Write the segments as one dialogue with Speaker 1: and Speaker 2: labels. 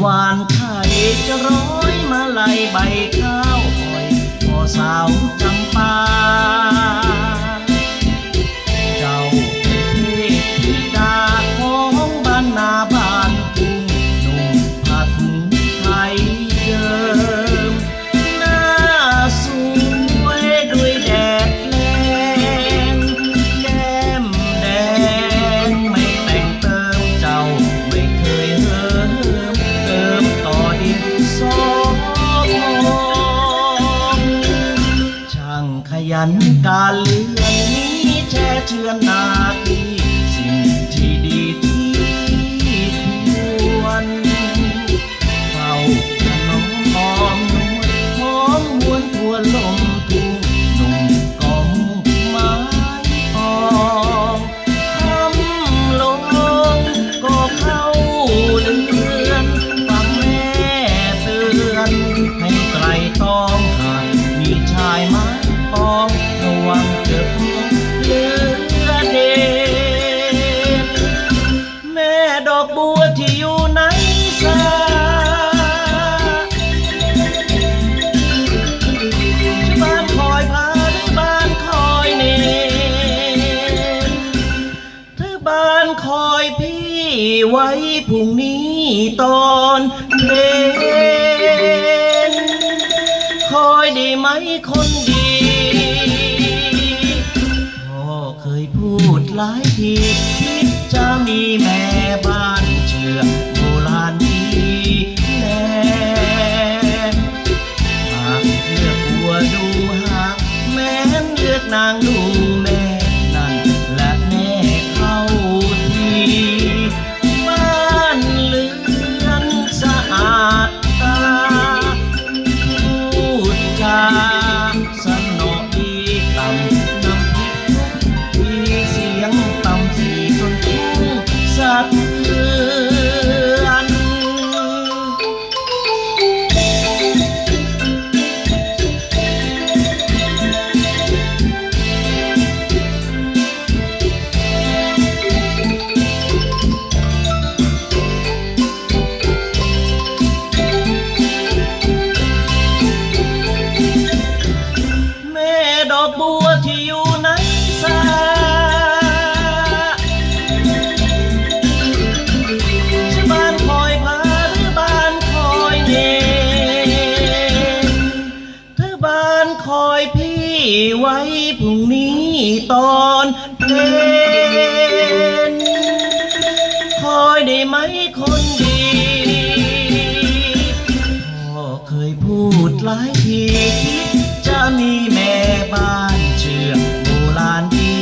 Speaker 1: หวานไข่จะร้อยมาลายใบข้าวหอยพอสาวจำปา นการเลือนนี้แช่เชือนนาทีสิ่งที่ดีที่ควรเฝ้าถนอมหอมนวลหอมหวนทวนลมทุ่งหนุ่มกองไม้ปองคำลงก็เข้าเลือนฟังแม่เตือนให้ไตรตอง บ้านคอยพี่ไว้พรุ่งนี้ตอนเพลนคอยได้ไหมคนดีพ่อเคยพูดหลายทีคิดจะมีแม่บ้านเชื่อโบราณดีแน่หากเลือกผัวดูหากแม้นเลือกนางดูแม่ เทือนแม่ดอกบัวที่อยู่ ไว้พรุ่งนี้ตอนเพลนคอยได้ไหมคนดีพ่อเคยพูดหลายทีคิดจะมีแม่บ้านเชื่อโบราณดี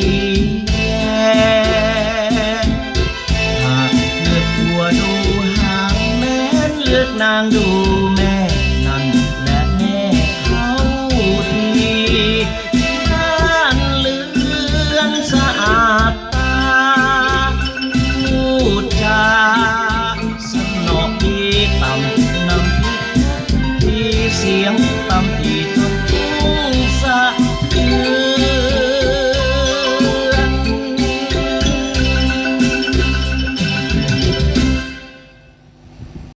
Speaker 1: หากเลือกตัวดูหางแม่เลือกนางดูแม่